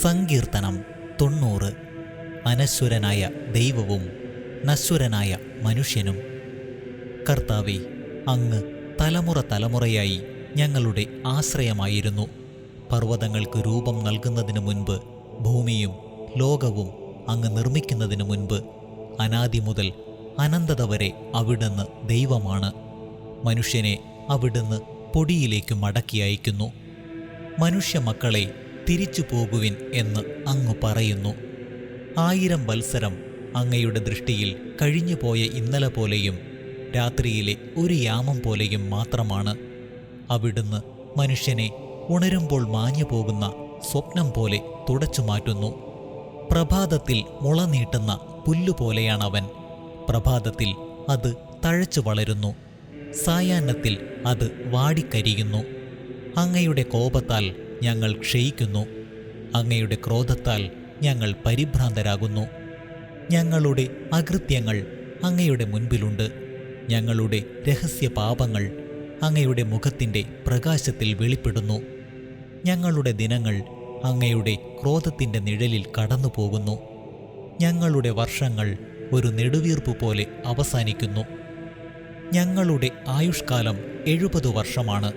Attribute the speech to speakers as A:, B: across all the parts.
A: സങ്കീർത്തനം തൊണ്ണൂറ്. അനശ്വരനായ ദൈവവും നശ്വരനായ മനുഷ്യനും. കർത്താവെ അങ്ങ് തലമുറ തലമുറയായി ഞങ്ങളുടെ ആശ്രയമായിരുന്നു. പർവതങ്ങൾക്ക് രൂപം നൽകുന്നതിന് മുൻപ് ഭൂമിയും ലോകവും അങ്ങ് നിർമ്മിക്കുന്നതിന് മുൻപ് അനാദി മുതൽ അനന്തത വരെ അവിടുന്ന് ദൈവമാണ്. മനുഷ്യനെ അവിടുന്ന് പൊടിയിലേക്ക് മടക്കി അയക്കുന്നു. മനുഷ്യ മക്കളെ തിരിച്ചു പോകുവിൻ എന്ന് അങ്ങ് പറയുന്നു. ആയിരം വത്സരം അങ്ങയുടെ ദൃഷ്ടിയിൽ കഴിഞ്ഞുപോയ ഇന്നലെ പോലെയും രാത്രിയിലെ ഒരു യാമം പോലെയും മാത്രമാണ്. അവിടുന്ന് മനുഷ്യനെ ഉണരുമ്പോൾ മാഞ്ഞു പോകുന്ന സ്വപ്നം പോലെ തുടച്ചു മാറ്റുന്നു. പ്രഭാതത്തിൽ മുള നീട്ടുന്ന പുല്ലുപോലെയാണവൻ പ്രഭാതത്തിൽ അത് തഴച്ചു വളരുന്നു. സായാഹ്നത്തിൽ അത് വാടിക്കരിയുന്നു. അങ്ങയുടെ കോപത്താൽ ഞങ്ങൾ ക്ഷയിക്കുന്നു. അങ്ങയുടെ ക്രോധത്താൽ ഞങ്ങൾ പരിഭ്രാന്തരാകുന്നു. ഞങ്ങളുടെ അകൃത്യങ്ങൾ അങ്ങയുടെ മുൻപിലുണ്ട്. ഞങ്ങളുടെ രഹസ്യ പാപങ്ങൾ അങ്ങയുടെ മുഖത്തിന്റെ പ്രകാശത്തിൽ വെളിപ്പെടുന്നു. ഞങ്ങളുടെ ദിനങ്ങൾ അങ്ങയുടെ ക്രോധത്തിന്റെ നിഴലിൽ കടന്നുപോകുന്നു. ഞങ്ങളുടെ വർഷങ്ങൾ ഒരു നെടുവീർപ്പ് പോലെ അവസാനിക്കുന്നു. ഞങ്ങളുടെ ആയുഷ്കാലം എഴുപത് വർഷമാണ്.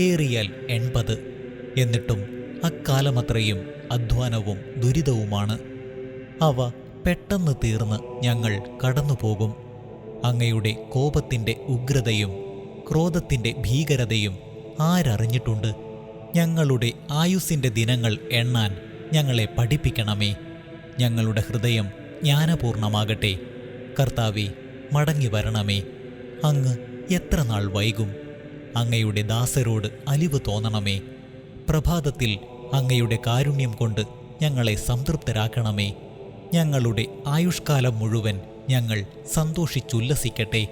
A: ഏറിയാൽ എൺപത്. എന്നിട്ടും അക്കാലമത്രയും അധ്വാനവും ദുരിതവുമാണ്. അവ പെട്ടെന്ന് തീർന്ന് ഞങ്ങൾ കടന്നുപോകും. അങ്ങയുടെ കോപത്തിന്റെ ഉഗ്രതയും ക്രോധത്തിന്റെ ഭീകരതയും ആരറിഞ്ഞിട്ടുണ്ട്. ഞങ്ങളുടെ ആയുസ്സിന്റെ ദിനങ്ങൾ എണ്ണാൻ ഞങ്ങളെ പഠിപ്പിക്കണമേ. ഞങ്ങളുടെ ഹൃദയം ജ്ഞാനപൂർണമാകട്ടെ. കർത്താവെ മടങ്ങി വരണമേ. അങ്ങ് എത്ര നാൾ വൈകും? അങ്ങയുടെ ദാസരോട് അലിവ് തോന്നണമേ. പ്രഭാതത്തിൽ അങ്ങയുടെ കാരുണ്യം കൊണ്ട് ഞങ്ങളെ സംതൃപ്തരാക്കണമേ. ഞങ്ങളുടെ ആയുഷ്കാലം മുഴുവൻ ഞങ്ങൾ സന്തോഷിച്ചുല്ലസിക്കട്ടെ.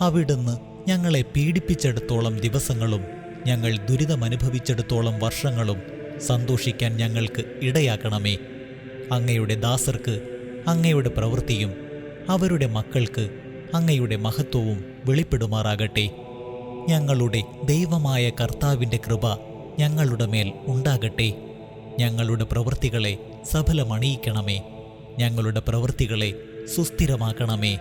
A: അവിടുന്ന് ഞങ്ങളെ പീഡിപ്പിച്ചെടുത്തോളം ദിവസങ്ങളും ഞങ്ങൾ ദുരിതമനുഭവിച്ചെടുത്തോളം വർഷങ്ങളും സന്തോഷിക്കാൻ ഞങ്ങൾക്ക് ഇടയാക്കണമേ. അങ്ങയുടെ ദാസർക്ക് അങ്ങയുടെ പ്രവൃത്തിയും അവരുടെ മക്കൾക്ക് അങ്ങയുടെ മഹത്വവും വെളിപ്പെടുമാറാകട്ടെ. ഞങ്ങളുടെ ദൈവമായ കർത്താവിന്റെ കൃപ ഞങ്ങളുടെ മേൽ ഉണ്ടാകട്ടെ. ഞങ്ങളുടെ പ്രവൃത്തികളെ സഫലമണിയിക്കണമേ. ഞങ്ങളുടെ പ്രവൃത്തികളെ സുസ്ഥിരമാക്കണമേ.